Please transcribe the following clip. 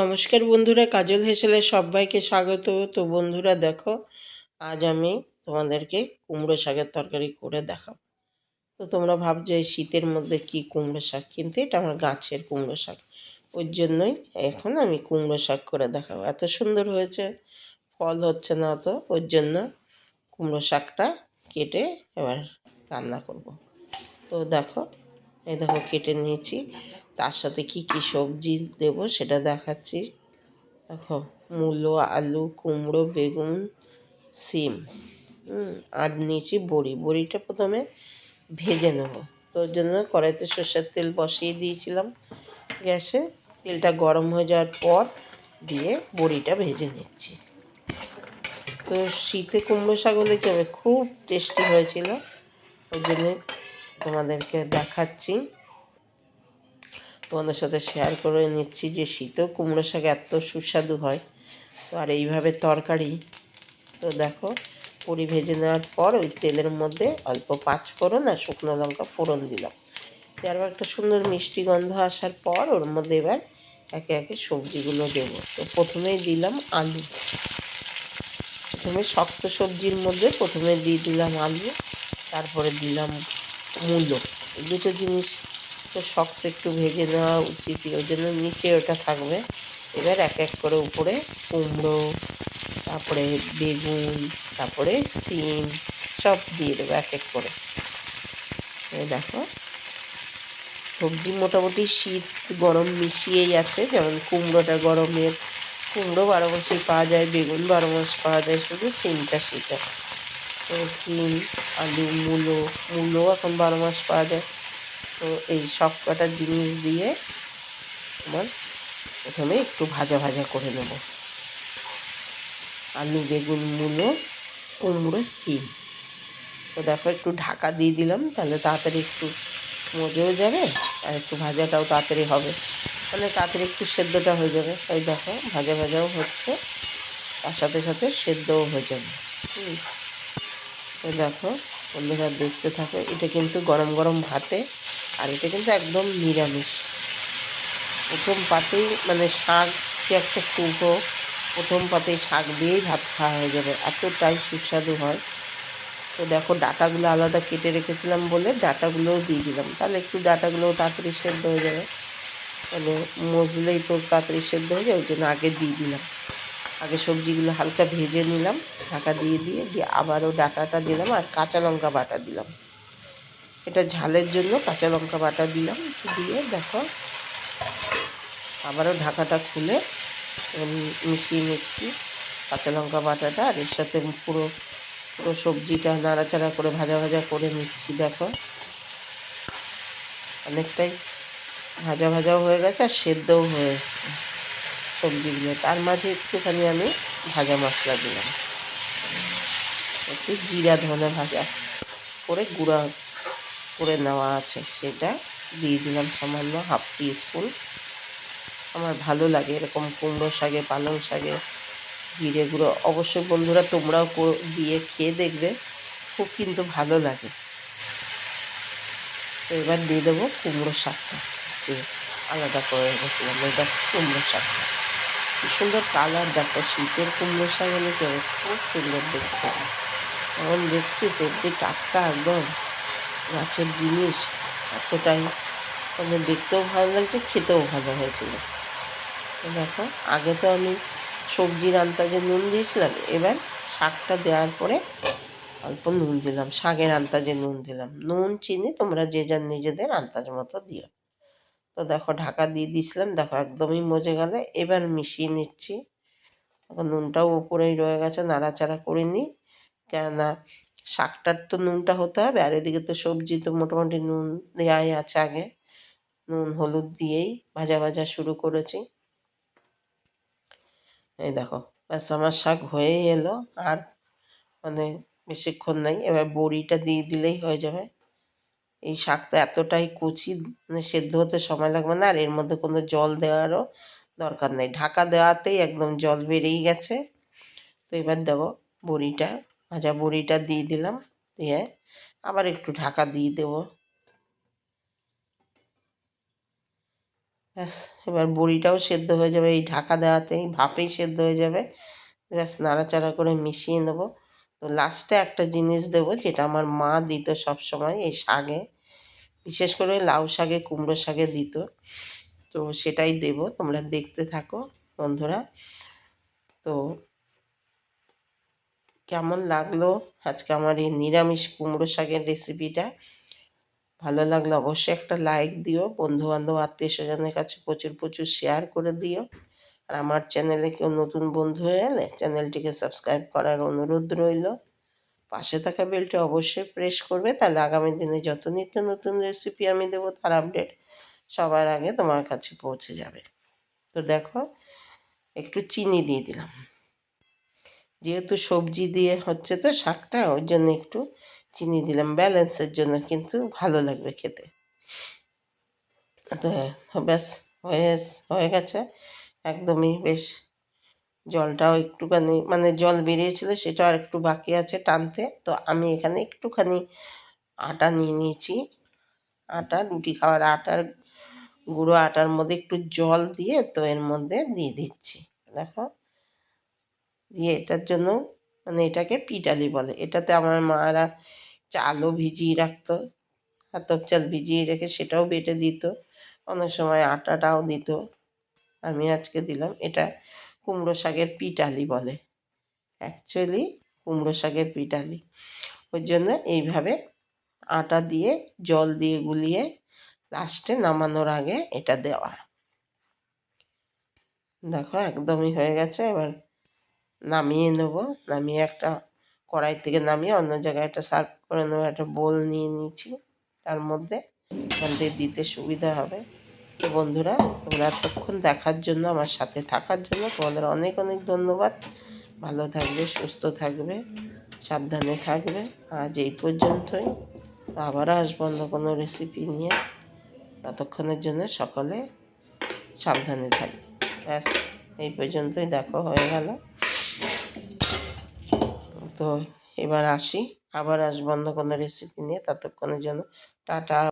নমস্কার বন্ধুরা, কাজল হেসেলে সবাইকে স্বাগত। তো বন্ধুরা, দেখো, আজ আমি তোমাদেরকে কুমড়ো শাকের তরকারি করে দেখাবো। তো তোমরা ভাবছ এই শীতের মধ্যে কি কুমড়ো শাক কিন্তু? এটা আমার গাছের কুমড়ো শাক। ওর জন্যই এখন আমি কুমড়ো শাক করে দেখাবো। এত সুন্দর হয়েছে, ফল হচ্ছে না অত। ওর জন্য কুমড়ো শাকটা কেটে এবার রান্না করব। তো দেখো এই দেখো কেটে নিয়েছি। তার সাথে কি কি সবজি দেব সেটা দেখাচ্ছি। দেখো, মূলো, আলু, কুমড়ো, বেগুন, সিম। আর নিয়েছি বড়ি। বড়িটা প্রথমে ভেজে নেব। তোর জন্য কড়াইতে সর্ষের তেল বসিয়ে দিয়েছিলাম গ্যাসে। তেলটা গরম হয়ে যাওয়ার পর দিয়ে বড়িটা ভেজে নিচ্ছি। তো শীতে কুমড়ো শাক হলে কী হবে? খুব টেস্টি হয়েছিল। ওই জন্য তোমাদেরকে দেখাচ্ছি। তোমাদের সাথে শেয়ার করে নিচ্ছি যে শীতেও কুমড়ো শাক এত সুস্বাদু হয়। তো আর এইভাবে তরকারি। তো দেখো, পুরি ভেজে নেওয়ার পর ওই তেলের মধ্যে অল্প পাঁচ ফোড়ন আর শুকনো লঙ্কা ফোড়ন দিলাম। তারপর একটা সুন্দর মিষ্টি গন্ধ আসার পর ওর মধ্যে এবার একে একে সবজিগুলো দেবো। তো প্রথমেই দিলাম আলু। প্রথমে শক্ত সবজির মধ্যে প্রথমে দিয়ে দিলাম আলু, তারপরে দিলাম মূলো এই দুটো জিনিস তো শক্ত একটু ভেজে নেওয়া উচিত, ওই জন্য নিচে ওটা থাকবে। এবার এক এক করে উপরে কুমড়ো, তারপরে বেগুন, তারপরে সিম, সব দিয়ে দেবো এক এক করে। দেখো। সবজি মোটামুটি শীত গরম মিশিয়েই আছে, যেমন কুমড়োটা গরমের। কুমড়ো বারো মাসেই পাওয়া যায়, বেগুন বারো মাস পাওয়া যায়, শুধু সিমটা শীতে তো সিম আলু, মূলো মূলো এখন বারো মাস পাওয়া যায়। তো এই সব কটা জিনিস দিয়ে আমার প্রথমে একটু ভাজা ভাজা করে নেব। আলু, বেগুন, মূলো, কুমড়ো সিম তো দেখো একটু ঢাকা দিয়ে দিলাম, তাহলে তাড়াতাড়ি একটু মজেও যাবে আর একটু ভাজাটাও তাড়াতাড়ি হবে। মানে তাড়াতাড়ি একটু সেদ্ধটা হয়ে যাবে। তাই দেখো ভাজা ভাজাও হচ্ছে, তার সাথে সাথে সেদ্ধও হয়ে যাবে। হুম। তো দেখো, বন্ধুরা দেখতে থাকো, এটা কিন্তু গরম গরম ভাতে, আর এটা কিন্তু একদম নিরামিষ। প্রথম পাতেই মানে শাক যে একটা শুভ, প্রথম পাতেই শাক দিয়েই ভাত খাওয়া হয়ে যাবে, এতটাই সুস্বাদু হয়। তো দেখো, ডাটাগুলো আলাদা কেটে রেখেছিলাম বলে ডাটাগুলোও দিয়ে দিলাম। তাহলে একটু ডাটাগুলোও তাড়াতাড়ি সেদ্ধ হয়ে যাবে। মানে মজলেই তো তাড়াতাড়ি সেদ্ধ হয়ে যায় ওই জন্য আগে দিয়ে দিলাম। আগে সবজিগুলো হালকা ভেজে নিলাম, ঢাকা দিয়ে দিয়ে দিয়ে আবারও ডাটাটা দিলাম আর কাঁচা লঙ্কা বাটা দিলাম। এটা ঝালের জন্য কাঁচা লঙ্কা বাটা দিলাম, দিয়ে দেখো আবারও ঢাকাটা খুলে মিশিয়ে নিচ্ছি কাঁচা লঙ্কা বাটাটা, আর এর সাথে পুরো পুরো সবজিটা নাড়াচাড়া করে ভাজা ভাজা করে নিচ্ছি, দেখো। অনেকটাই ভাজা ভাজাও হয়ে গেছে আর সেদ্ধও হয়ে এসছে। সবজিগুলো তার মাঝে একটুখানি আমি ভাজা মশলা দিলাম। একটু জিরা ধনে ভাজা করে গুঁড়া করে নেওয়া আছে। সেটা দিয়ে দিলাম সামান্য হাফ টি স্পুন আমার ভালো লাগে এরকম কুমড়ো শাকে, পালং শাকে জিরে গুঁড়ো। অবশ্যই বন্ধুরা, তোমরাও দিয়ে খেয়ে দেখবে, খুব কিন্তু ভালো লাগে। তো এবার দিয়ে দেবো কুমড়ো শাকটা। যে আলাদা করে রেখেছিলাম এটা কুমড়ো শাকটা। কি সুন্দর কালার, দেখো শীতের কুমড়ো শাক হলে খুব সুন্দর দেখতে। এখন দেখছি তেমনি টাটকা একদম গাছের জিনিস, এতটাই। মানে দেখতেও ভালো লাগছে, খেতেও ভালো হয়েছিল। দেখো, আগে তো আমি সবজির আন্তাজে নুন দিয়েছিলাম, এবার শাকটা দেওয়ার পরে অল্প নুন দিলাম, শাকের আন্তাজে নুন দিলাম। নুন, চিনি তোমরা যে যার নিজেদের আন্তাজ মতো দিও। তো দেখো ঢাকা দিয়ে দিয়েছিলাম দেখো একদমই মজে গেলে। এবার মিশিয়ে নিচ্ছি। এখন নুনটাও উপরেই রয়ে গেছে, নাড়াচাড়া করে নিই। কেননা শাকটার তো নুনটা হতে হবে, আর এদিকে তো সবজি তো মোটামুটি নুন দেওয়াই আছে আগে। নুন, হলুদ দিয়েই ভাজা ভাজা শুরু করেছি। এই দেখো, ব্যাস আমার শাক হয়েই এলো, আর মানে বেশিক্ষণ নাই। এবার বড়িটা দিয়ে দিলেই হয়ে যাবে। এই শাকটা এতটাই কচি মানে সেদ্ধ হতে সময় লাগবে না, আর এর মধ্যে কোনো জল দেওয়ারও দরকার নেই। ঢাকা দেওয়াতেই একদম জল বেরিয়ে গেছে। তো এবার দেবো বড়িটা, ভাজা বড়িটা দিয়ে দিলাম, দিয়ে আবার একটু ঢাকা দিয়ে দেবো। ব্যাস, এবার বড়িটাও সেদ্ধ হয়ে যাবে, এই ঢাকা দেওয়াতেই ভাপেই সেদ্ধ হয়ে যাবে। ব্যাস, নাড়াচাড়া করে মিশিয়ে নেব। তো লাস্টে একটা জিনিস দেবো, যেটা আমার মা দিত সব সময় এই শাকে। বিশেষ করে লাউ শাকে, কুমড়ো শাকে দিত। তো সেটাই দেব, তোমরা দেখতে থাকো বন্ধুরা। তো কেমন লাগল আজকে আমার এই নিরামিষ কুমড়ো শাকের রেসিপিটা ভালো লাগলে অবশ্যই একটা লাইক দিও বন্ধু বান্ধব আত্মীয় স্বজনের কাছে প্রচুর প্রচুর শেয়ার করে দিও। আর আমার চ্যানেলে কেউ নতুন বন্ধু হয়ে এলে চ্যানেলটিকে সাবস্ক্রাইব করার অনুরোধ রইল। পাশে থাকা বেলটি অবশ্যই প্রেস করবে, তাহলে আগামী দিনে যত নিত্য নতুন রেসিপি আমি দেবো তার আপডেট সবার আগে তোমার কাছে পৌঁছে যাবে। তো দেখো, একটু চিনি দিয়ে দিলাম। যেহেতু সবজি দিয়ে হচ্ছে তো শাকটা ওই জন্য একটু চিনি দিলাম। ব্যালেন্সের জন্য কিন্তু ভালো লাগবে খেতে। তো ব্যাস, হয়ে হয়ে গেছে। একদমই বেশ জলটাও একটুখানি মানে জল বেরিয়েছিল সেটা আর একটু বাকি আছে টানতে। তো আমি এখানে একটুখানি আটা নিয়ে নিয়েছি। আটা, রুটি খাওয়ার আটার গুঁড়ো আটার মধ্যে একটু জল দিয়ে তো এর মধ্যে দিয়ে দিচ্ছি। দেখো, দিয়ে এটার জন্য মানে এটাকে পিটালি বলে। এটাতে আমার মারা চালও ভিজিয়ে রাখতো হাতপ চাল ভিজিয়ে রেখে সেটাও বেটে দিত। অনেক সময় আটাটাও দিত। আমি আজকে দিলাম। এটা কুমড়ো শাকের পিটালি বলে। অ্যাকচুয়ালি কুমড়ো শাকের পিটালি ওই জন্য এইভাবে আটা দিয়ে, জল দিয়ে গুলিয়ে লাস্টে নামানোর আগে এটা দেওয়া। দেখো, একদমই হয়ে গেছে। এবার নামিয়ে নেব। নামিয়ে একটা কড়াই থেকে নামিয়ে অন্য জায়গায় একটা সার্ভ করে নেব। একটা বোল নিয়ে নিয়েছি। তার মধ্যে এখান থেকে দিতে সুবিধা হবে। তো বন্ধুরা তোমরা এতক্ষণ দেখার জন্য, আমার সাথে থাকার জন্য তোমাদের অনেক অনেক ধন্যবাদ। ভালো থাকবে, সুস্থ থাকবে, সাবধানে থাকবে। আজ এই পর্যন্তই। আবার আসব অন্য কোনো রেসিপি নিয়ে। ততক্ষণের জন্য সকলে সাবধানে থাকবে। ব্যাস, এই পর্যন্তই দেখো হয়ে গেল। তো এবার আসি। আবার আসব অন্য কোনো রেসিপি নিয়ে। ততক্ষণের জন্য টাটা।